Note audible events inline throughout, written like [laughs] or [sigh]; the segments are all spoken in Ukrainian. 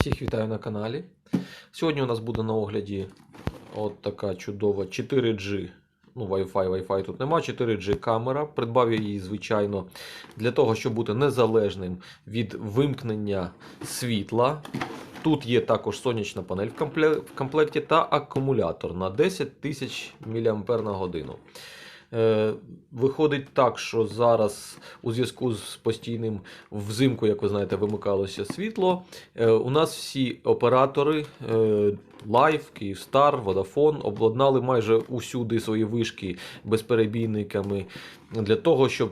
Всіх вітаю на каналі. Сьогодні у нас буде на огляді от така чудова 4G. Ну, Wi-Fi, Wi-Fi тут нема. 4G камера. Придбав я її, звичайно, для того, щоб бути незалежним від вимкнення світла. Тут є також сонячна панель в комплекті та акумулятор на 10 тисяч мАч Виходить так, що зараз у зв'язку з постійним взимку, як ви знаєте, вимикалося світло. Е, У нас всі оператори е, Live, Kyivstar, Vodafone обладнали майже усюди свої вишки безперебійниками для того, щоб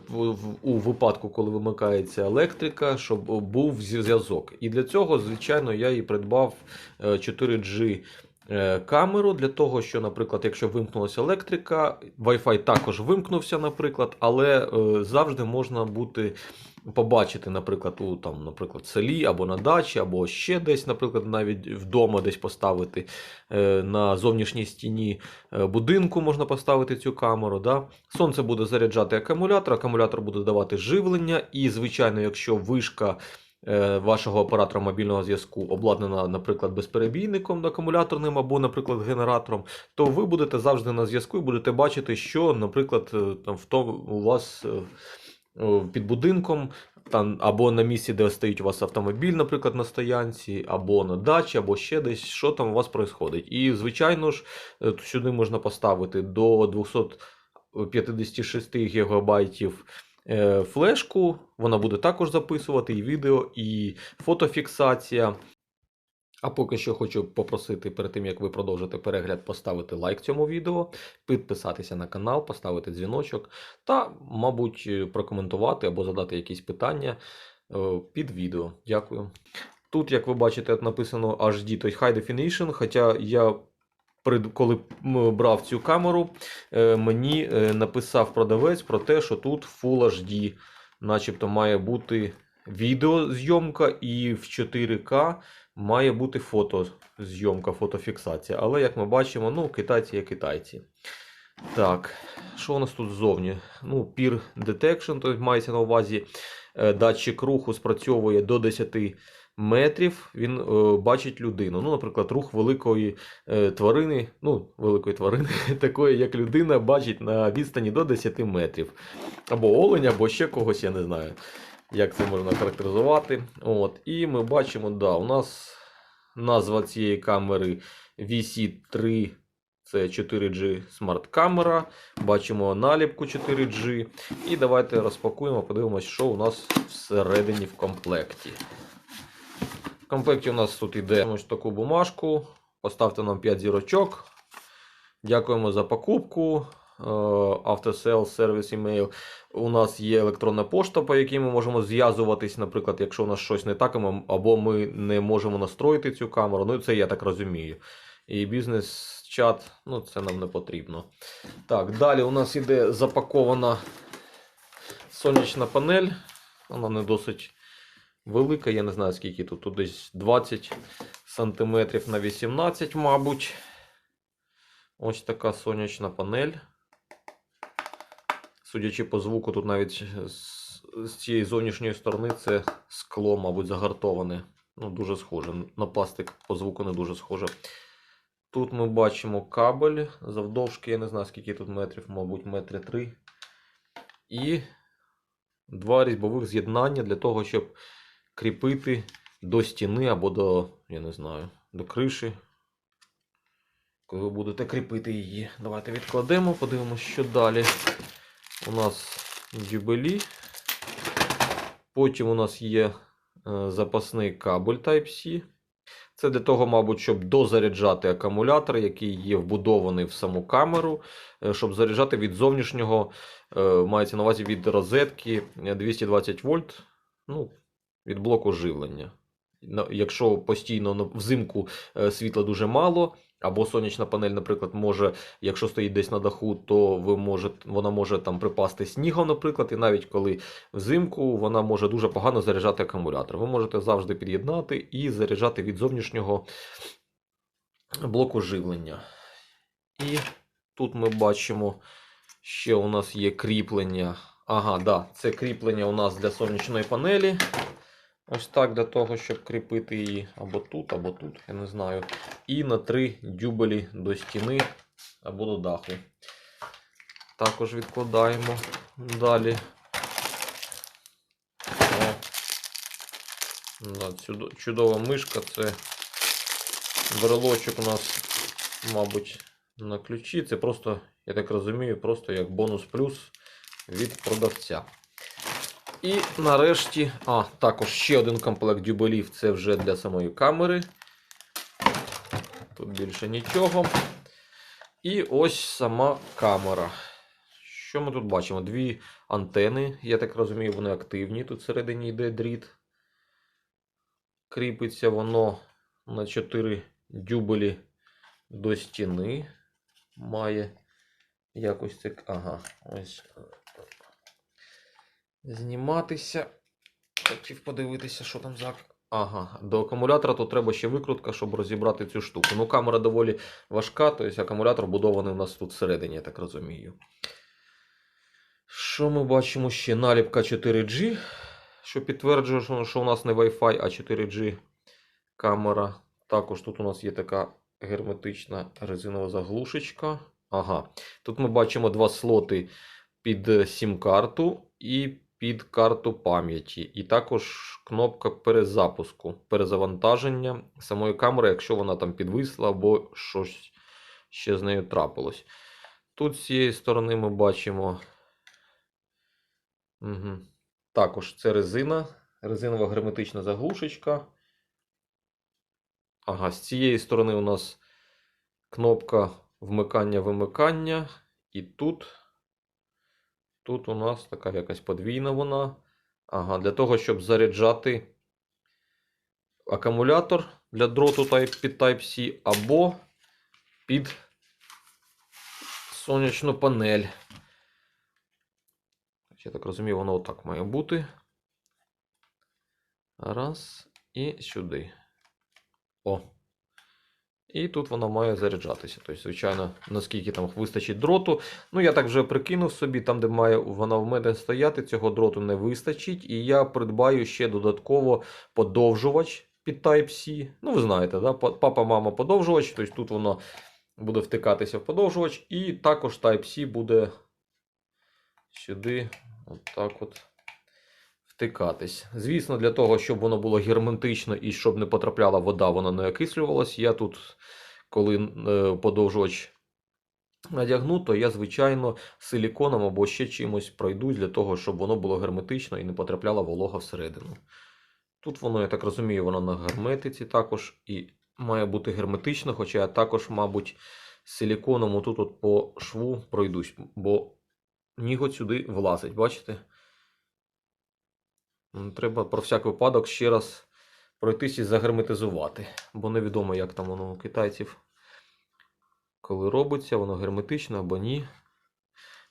у випадку, коли вимикається електрика, щоб був зв'язок. І для цього, звичайно, я і придбав е, 4G е, камеру для того, що, наприклад, якщо вимкнулася електрика, Wi-Fi також вимкнувся, наприклад, але е, завжди можна бути побачити, наприклад, у там, наприклад, селі або на дачі, або ще десь, наприклад, навіть вдома десь поставити е, на зовнішній стіні е, будинку можна поставити цю камеру. Да? Сонце буде заряджати акумулятор, акумулятор буде давати живлення, і, звичайно, якщо вишка. Е, Вашого оператора мобільного зв'язку обладнана, наприклад, безперебійником акумуляторним або, наприклад, генератором, то ви будете завжди на зв'язку і будете бачити, що, наприклад, е, там в тому у вас е, під будинком, там, або на місці, де стоїть у вас автомобіль, наприклад, на стоянці, або на дачі, або ще десь, що там у вас відбувається. І, звичайно ж, сюди можна поставити до 256 гігабайтів флешку. Вона буде також записувати і відео, і фотофіксація. А поки що хочу попросити перед тим, як ви продовжите перегляд, поставити лайк цьому відео, підписатися на канал, поставити дзвіночок та, мабуть, е, прокоментувати або задати якісь питання е, під відео. Дякую. Тут, як ви бачите, написано HD, тобто High Definition, хоча я. Коли брав цю камеру, е, мені е, написав продавець про те, що тут Full HD, начебто має бути відеозйомка і в 4К має бути фотозйомка, фотофіксація. Але як ми бачимо, ну, китайці є китайці. Так, що у нас тут ззовні? Ну, Peer Detection, тобто мається на увазі е, датчик руху спрацьовує до 10 метрів. Він е, бачить людину. Ну, наприклад, рух великої е, тварини, ну, великої тварини, [laughs] такої, як людина, бачить на відстані до 10 метрів. Або оленя, або ще когось, я не знаю як це можна характеризувати. От. І ми бачимо, да, у нас назва цієї камери VC3. Це 4G смарт-камера. Бачимо наліпку 4G. І давайте розпакуємо, подивимось, що у нас всередині в комплекті. Комплекті у нас тут іде ось таку бумажку. Поставте нам 5 зірочок. Дякуємо за покупку. Е, Sales Service Email. У нас є електронна пошта, по якій ми можемо зв'язуватись, наприклад, якщо у нас щось не так, або ми не можемо настроїти цю камеру. Ну, це я так розумію. І бізнес-чат, ну, це нам не потрібно. Так, далі у нас іде запакована сонячна панель. Вона не досить велика, я не знаю скільки тут, тут десь 20 см на 18, мабуть. Ось така сонячна панель. Судячи по звуку, тут навіть з, цієї зовнішньої сторони це скло, мабуть, загартоване. Ну, дуже схоже. На пластик по звуку не дуже схоже. Тут ми бачимо кабель завдовжки, я не знаю скільки тут метрів, мабуть, метри три. І два різьбових з'єднання для того, щоб кріпити до стіни або до, я не знаю, до криші. Коли ви будете кріпити її. Давайте відкладемо, подивимося, що далі. У нас дюбелі. Потім у нас є е, запасний кабель Type-C. Це для того, мабуть, щоб дозаряджати акумулятор, який є вбудований в саму камеру, е, щоб заряджати від зовнішнього, е, мається на увазі від розетки е, 220 вольт, ну, від блоку живлення. Якщо постійно взимку е, світла дуже мало, або сонячна панель, наприклад, може, якщо стоїть десь на даху, то ви можете, вона може там припасти снігом, наприклад, і навіть коли взимку вона може дуже погано заряджати акумулятор. Ви можете завжди під'єднати і заряджати від зовнішнього блоку живлення. І тут ми бачимо, ще у нас є кріплення. Ага, да, це кріплення у нас для сонячної панелі. Ось так для того, щоб кріпити її або тут, або тут, я не знаю. І на три дюбелі до стіни або до даху. Також відкладаємо далі. Да, чудова мишка. Це брелочок у нас, мабуть, на ключі. Це просто, я так розумію, просто як бонус плюс від продавця. І нарешті, а, також ще один комплект дюбелів. Це вже для самої камери. Тут більше нічого. І ось сама камера. Що ми тут бачимо? Дві антени. Я так розумію, вони активні. Тут всередині йде дріт. Кріпиться воно на 4 дюбелі до стіни. Має якось це. Ага, ось. Зніматися. Хотів подивитися, що там за. Ага, до акумулятора тут треба ще викрутка, щоб розібрати цю штуку. Ну, камера доволі важка, тобто акумулятор будований у нас тут всередині, я так розумію. Що ми бачимо ще? Наліпка 4G, що підтверджує, що у нас не Wi-Fi, а 4G камера. Також тут у нас є така герметична резинова заглушечка. Ага. Тут ми бачимо два слоти під сім-карту і під карту пам'яті. І також кнопка перезапуску, перезавантаження самої камери, якщо вона там підвисла або щось ще з нею трапилось. Тут з цієї сторони ми бачимо. Угу. Також це резина, резинова герметична заглушечка. Ага, з цієї сторони у нас кнопка вмикання-вимикання. І тут, тут у нас така якась подвійна вона. Ага, для того, щоб заряджати акумулятор для дроту Type, під Type-C або під сонячну панель. Я так розумію, воно отак має бути. Раз. І сюди. О. І тут воно має заряджатися. Тобто, звичайно, наскільки там вистачить дроту. Ну, я так вже прикинув собі, там, де має вона в мене стояти, цього дроту не вистачить. І я придбаю ще додатково подовжувач під Type-C. Ну, ви знаєте, да? Папа, мама, подовжувач. Тобто тут воно буде втикатися в подовжувач. І також Type-C буде сюди, отак от. Втикатись. Звісно, для того, щоб воно було герметично і щоб не потрапляла вода, воно не окислювалось. Я тут, коли е, подовжувач надягну, то я, звичайно, силіконом або ще чимось пройдусь для того, щоб воно було герметично і не потрапляла волога всередину. Тут воно, я так розумію, воно на герметиці також і має бути герметично, хоча я також, мабуть, силіконом отут от по шву пройдусь, бо ніготь сюди влазить, бачите? М, Треба про всяк випадок ще раз пройтись і загерметизувати, бо невідомо, як там воно у китайців, коли робиться, воно герметично або ні.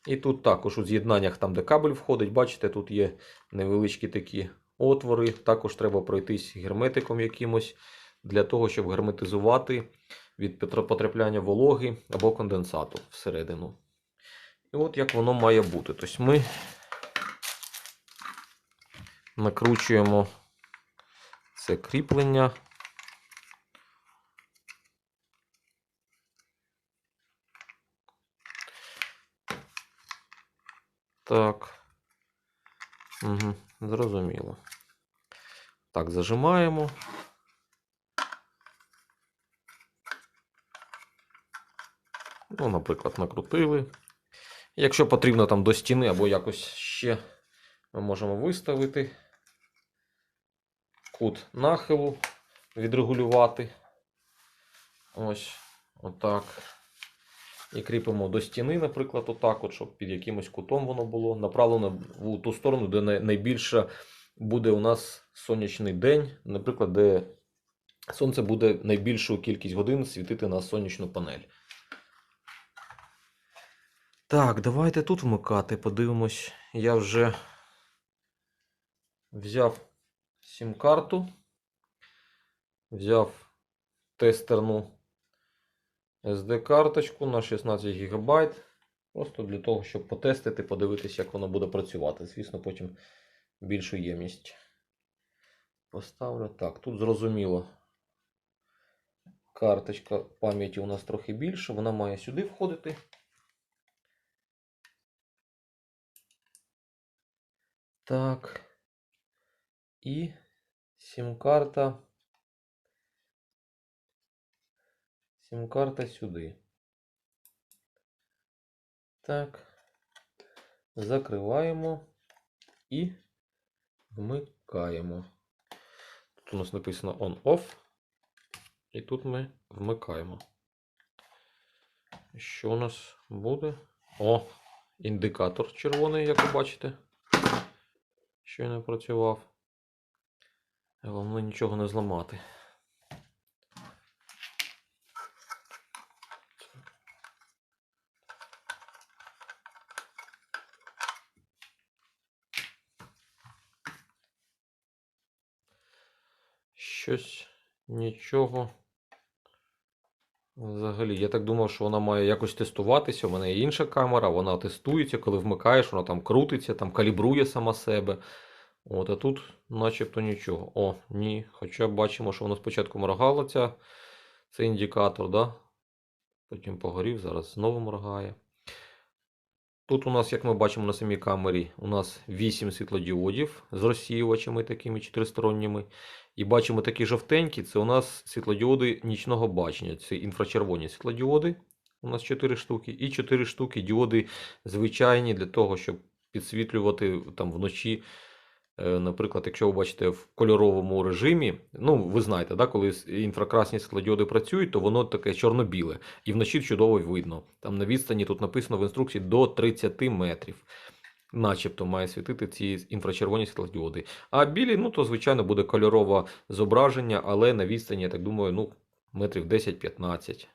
І тут також у з'єднаннях, там, де кабель входить, бачите, тут є невеличкі такі отвори. Також треба пройтись герметиком якимось для того, щоб герметизувати від потрапляння вологи або конденсату всередину. І от як воно має бути. Тобто ми накручуємо це кріплення. Так. Угу, зрозуміло. Так, зажимаємо. Ну, наприклад, накрутили. Якщо потрібно там до стіни або якось ще ми можемо виставити кут нахилу, відрегулювати. Ось, отак. І кріпимо до стіни, наприклад, отак, от, щоб під якимось кутом воно було направлено в ту сторону, де найбільше буде у нас сонячний день, наприклад, де сонце буде найбільшу кількість годин світити на сонячну панель. Так, давайте тут вмикати, подивимось. Я вже взяв сім-карту, взяв тестерну SD-карточку на 16 ГБ. Просто для того, щоб потестити, подивитися, як воно буде працювати. Звісно, потім більшу ємність поставлю. Так, тут зрозуміло. Карточка пам'яті у нас трохи більше, вона має сюди входити. Так. І сім-карта. Сім-карта сюди. Так. Закриваємо і вмикаємо. Тут у нас написано on-off. І тут ми вмикаємо. Що у нас буде? О, індикатор червоний, як ви бачите. Щойно працював. Головне нічого не зламати. Щось нічого. Взагалі, я так думав, що вона має якось тестуватися. У мене є інша камера, вона тестується, коли вмикаєш, вона там крутиться, там калібрує сама себе. От, а тут начебто нічого. О, ні. Хоча бачимо, що воно спочатку моргало ця, цей індикатор, да? Потім погорів, зараз знову моргає. Тут у нас, як ми бачимо на самій камері, у нас 8 світлодіодів з розсіювачами такими чотиристоронніми. І бачимо такі жовтенькі, це у нас світлодіоди нічного бачення. Це інфрачервоні світлодіоди. У нас 4 штуки. І 4 штуки діоди звичайні для того, щоб підсвітлювати там вночі. Е, Наприклад, якщо ви бачите в кольоровому режимі, ну ви знаєте, да, коли інфракрасні світлодіоди працюють, то воно таке чорно-біле. І вночі чудово видно. Там на відстані тут написано в інструкції до 30 метрів. Начебто має світити ці інфрачервоні світлодіоди. А білі, ну то звичайно буде кольорове зображення, але на відстані, я так думаю, ну, метрів 10-15.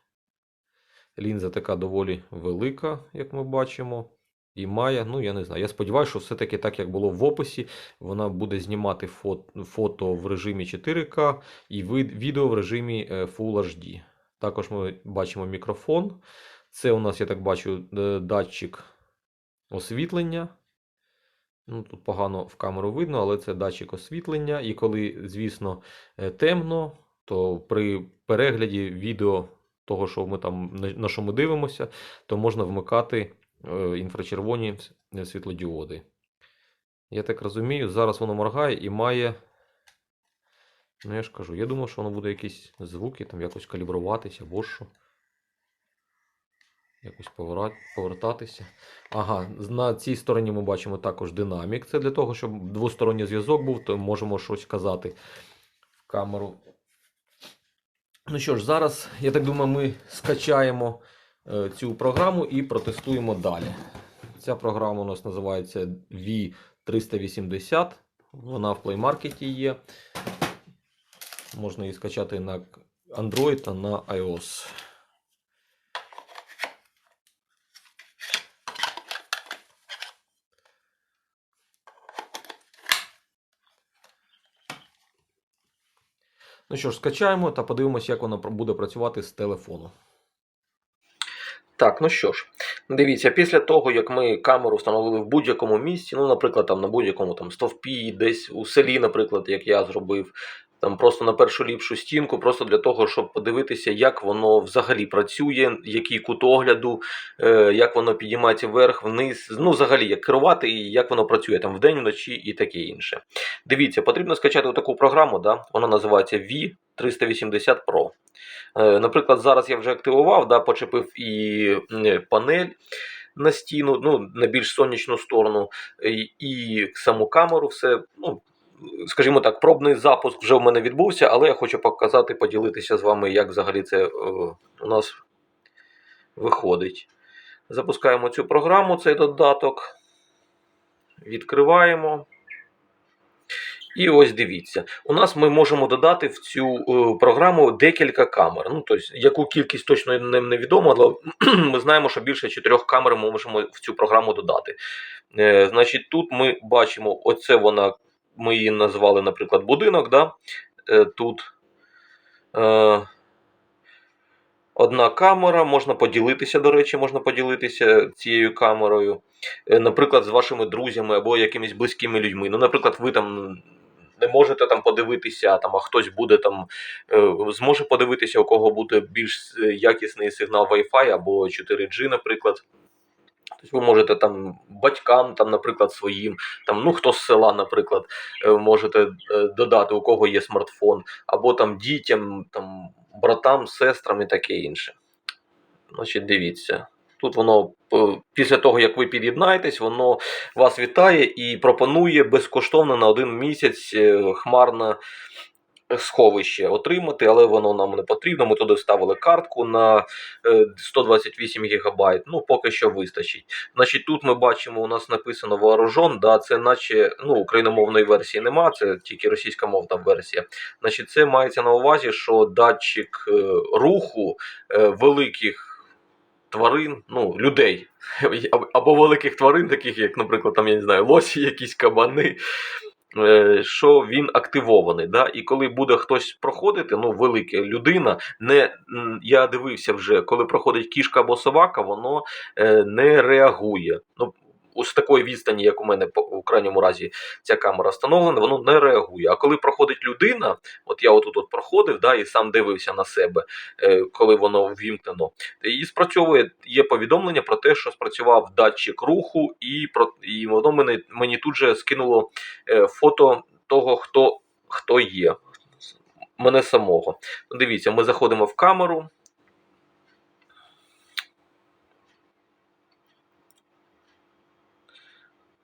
Лінза така доволі велика, як ми бачимо. І має, ну я не знаю. Я сподіваюся, що все-таки так, як було в описі, вона буде знімати фото, фото в режимі 4К і відео в режимі е, Full HD. Також ми бачимо мікрофон. Це у нас, я так бачу, е, датчик освітлення. Ну, тут погано в камеру видно, але це датчик освітлення. І коли, звісно, е, темно, то при перегляді відео того, що ми там, на- що ми дивимося, то можна вмикати інфрачервоні е, світлодіоди. Я так розумію, зараз воно моргає і має. Ну, я ж кажу, я думав, що воно буде якісь звуки, там якось калібруватися або що. Якось повертатися. Ага, на цій стороні ми бачимо також динамік. Це для того, щоб двосторонній зв'язок був, то можемо щось казати в камеру. Ну що ж, зараз, я так думаю, ми скачаємо е, цю програму і протестуємо далі. Ця програма у нас називається V380. Вона в Play Market є. Можна її скачати на Android та на iOS. Ну що ж, скачаємо та подивимося, як вона буде працювати з телефону. Так, ну що ж, дивіться, після того, як ми камеру встановили в будь-якому місці, ну, наприклад, там на будь-якому там стовпі, десь у селі, наприклад, як я зробив, там просто на першу ліпшу стінку, просто для того, щоб подивитися, як воно взагалі працює, який кут огляду, е, як воно підіймається вверх, вниз, ну, взагалі, як керувати і як воно працює там вдень, вночі і таке інше. Дивіться, потрібно скачати таку програму, да? вона називається V380 Pro. Е, Наприклад, зараз я вже активував, да, почепив і панель на стіну, ну, на більш сонячну сторону, і, і саму камеру, все. Ну, скажімо так, пробний запуск вже в мене відбувся, але я хочу показати, поділитися з вами, як взагалі це е, у нас виходить. Запускаємо цю програму, цей додаток. Відкриваємо. І ось дивіться, у нас ми можемо додати в цю е, програму декілька камер. Ну, тобто, яку кількість точно не- невідомо, але [clears throat] ми знаємо, що більше чотирьох камер ми можемо в цю програму додати. Е, значить, тут ми бачимо, оце вона, ми її назвали, наприклад, будинок. Да? Е, тут е, одна камера, можна поділитися, до речі, можна поділитися цією камерою. Е, наприклад, з вашими друзями або якимись близькими людьми. Ну, наприклад, ви там не можете там подивитися, там, а хтось буде там, е, зможе подивитися, у кого буде більш якісний сигнал Wi-Fi або 4G, наприклад. Тобто ви можете там батькам, там, наприклад, своїм, там, ну хто з села, наприклад, е, можете е, додати, у кого є смартфон, або там дітям, там, братам, сестрам і таке інше. Значить, дивіться. Тут воно е, після того, як ви під'єднаєтесь, воно вас вітає і пропонує безкоштовно на один місяць хмарне сховище отримати, але воно нам не потрібно. Ми туди вставили картку на е, 128 ГБ. Ну, поки що вистачить. Значить, тут ми бачимо, у нас написано вооружен, да, це наче ну, україномовної версії нема, це тільки російськомовна версія. Значить, це мається на увазі, що датчик е, руху е, великих тварин, ну, людей, [laughs] або великих тварин, таких як, наприклад, там, я не знаю, лосі, якісь кабани. Е, Що він активований, да? і коли буде хтось проходити, ну велика людина, не я дивився вже, коли проходить кішка або собака, воно е, не реагує. Ну з такої відстані, як у мене у крайньому разі ця камера встановлена, воно не реагує. А коли проходить людина, от я отут от проходив, да, і сам дивився на себе, е, коли воно ввімкнено, і спрацьовує є повідомлення про те, що спрацював датчик руху, і про і воно мене мені тут же скинуло е, фото того, хто хто є. Мене самого. Дивіться, ми заходимо в камеру.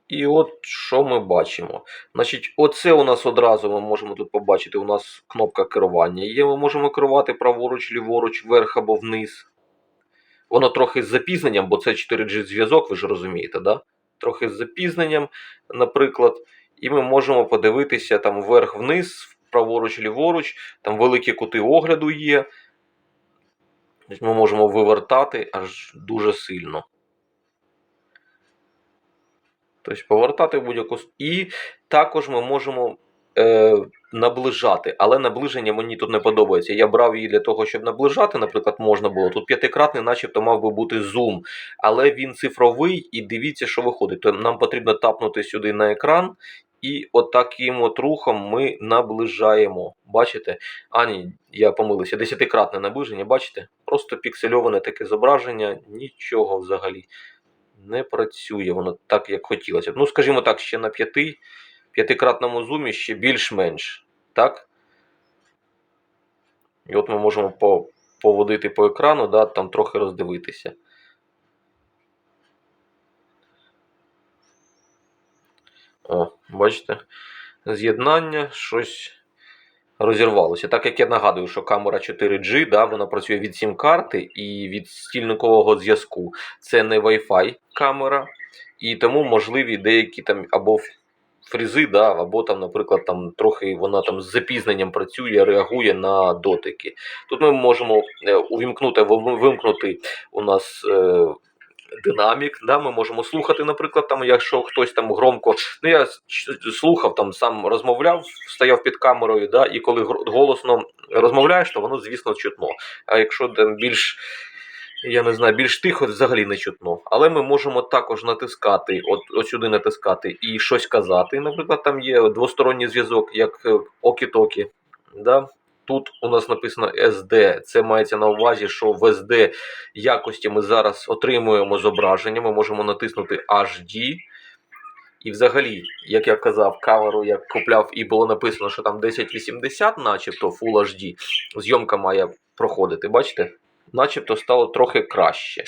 І от що ми бачимо. Значить, оце у нас одразу ми можемо тут побачити. У нас кнопка керування є. Ми можемо керувати праворуч, ліворуч, вверх або вниз. Воно трохи з запізненням, бо це 4G зв'язок, ви ж розумієте, да? Трохи з запізненням, наприклад. І ми можемо подивитися там вверх-вниз, праворуч, ліворуч, там великі кути огляду є. Ми можемо вивертати аж дуже сильно. Тобто повертати в будь-яку. І також ми можемо е, наближати, але наближення мені тут не подобається. Я брав її для того, щоб наближати, наприклад, можна було. Тут п'ятикратний, начебто, мав би бути зум, але він цифровий, і дивіться, що виходить. То нам потрібно тапнути сюди на екран, і от таким от рухом ми наближаємо. Бачите? А, ні, я помилився. Десятикратне наближення, бачите? Просто піксельоване таке зображення, нічого взагалі не працює воно так, як хотілося. Ну, скажімо так, ще на п'яти, п'ятикратному зумі ще більш-менш. Так? І от ми можемо по, поводити по екрану, да, там трохи роздивитися. О, бачите? З'єднання, щось розірвалося. Так як я нагадую, що камера 4G, да, вона працює від сім-карти і від стільникового зв'язку. Це не Wi-Fi камера, і тому можливі деякі там або фрізи, да, або там, наприклад, там трохи вона там з запізненням працює, реагує на дотики. Тут ми можемо е, увімкнути, вим- вимкнути у нас. Е, Динамік, да, ми можемо слухати, наприклад, там, якщо хтось там громко. Ну, я слухав, там сам розмовляв, стояв під камерою, да, і коли голосно розмовляєш, то воно, звісно, чутно. А якщо там більш, я не знаю, більш тихо, взагалі не чутно. Але ми можемо також натискати, от, от сюди натискати і щось казати. Наприклад, там є двосторонній зв'язок, як е, окі-токі. Да? Тут у нас написано SD. Це мається на увазі, що в SD якості ми зараз отримуємо зображення. Ми можемо натиснути HD. І взагалі, як я казав, камеру я купляв і було написано, що там 1080, начебто Full HD, зйомка має проходити. Бачите? Начебто стало трохи краще.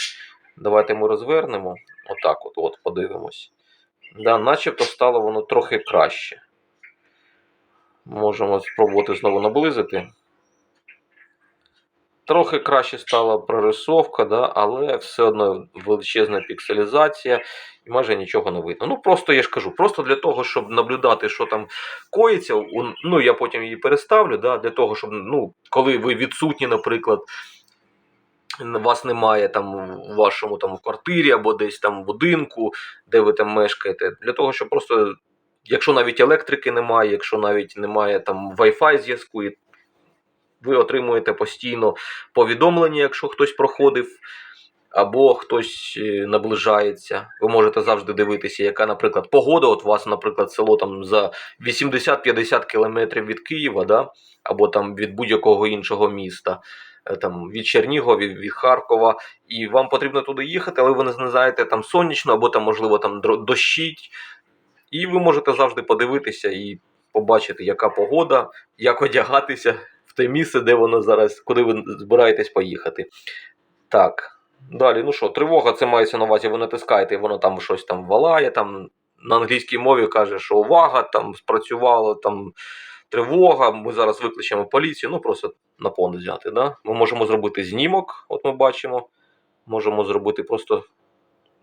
Давайте ми розвернемо. Отак, от, от подивимось. Да, начебто стало воно трохи краще. Можемо спробувати знову наблизити. Трохи краще стала прорисовка, да, але все одно величезна пікселізація і майже нічого не видно. Ну просто я ж кажу, просто для того, щоб наблюдати, що там коїться, ну я потім її переставлю, да, для того, щоб, ну, коли ви відсутні, наприклад, вас немає там у вашому там в квартирі або десь там в будинку, де ви там мешкаєте, для того, щоб просто, якщо навіть електрики немає, якщо навіть немає там Wi-Fi зв'язку, ви отримуєте постійно повідомлення, якщо хтось проходив або хтось е, наближається. Ви можете завжди дивитися, яка, наприклад, погода. От у вас, наприклад, село там за 80-50 кілометрів від Києва, да? або там від будь-якого іншого міста, е, там від Чернігова, від, Харкова, і вам потрібно туди їхати, але ви не знаєте там сонячно, або там, можливо, там дощить. І ви можете завжди подивитися і побачити, яка погода, як одягатися в те місце, де воно зараз, куди ви збираєтесь поїхати. Так. Далі, ну що, тривога, це мається на увазі, ви натискаєте, і воно там щось там валає, там на англійській мові каже, що увага, там спрацювало, там тривога, ми зараз викличемо поліцію, ну просто на понт взяти. Да? Ми можемо зробити знімок, от ми бачимо, можемо зробити просто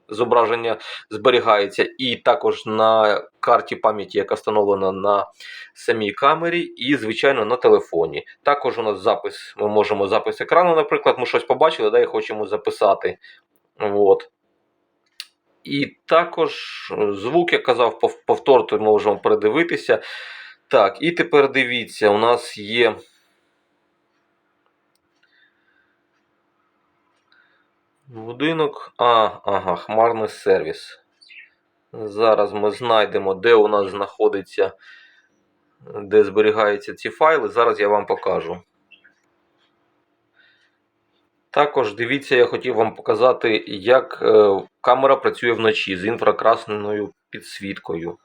зображення зберігається, і також на карті пам'яті, яка встановлена на самій камері, і, звичайно, на телефоні. Також у нас запис, ми можемо запис екрану, наприклад, ми щось побачили, да, і хочемо записати. От. І також е, звук, як казав, пов- повтор, то можемо передивитися. Так, і тепер дивіться, у нас є. Будинок. А, ага, хмарний сервіс. Зараз ми знайдемо, де у нас знаходиться, де зберігаються ці файли. Зараз я вам покажу. Також дивіться, я хотів вам показати, як е, камера працює вночі з інфракрасною підсвіткою.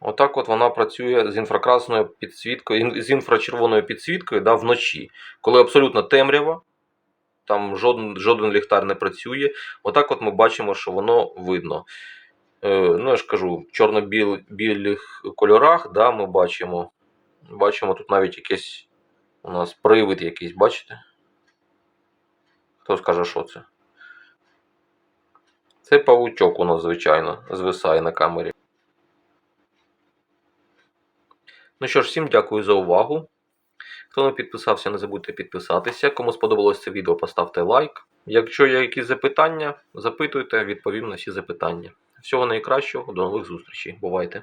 Отак от вона працює з інфракрасною підсвіткою, з інфрачервоною підсвіткою да, вночі. Коли абсолютно темрява, там жоден, жоден ліхтар не працює. Отак от ми бачимо, що воно видно. Е, ну, я ж кажу, в чорно-білих кольорах да, ми бачимо. Бачимо тут навіть якийсь у нас привид якийсь, бачите? Хто скаже, що це? Це павучок у нас, звичайно, звисає на камері. Ну що ж, всім дякую за увагу. Хто не підписався, не забудьте підписатися. Кому сподобалось це відео, поставте лайк. Якщо є якісь запитання, запитуйте, відповім на всі запитання. Всього найкращого, до нових зустрічей. Бувайте!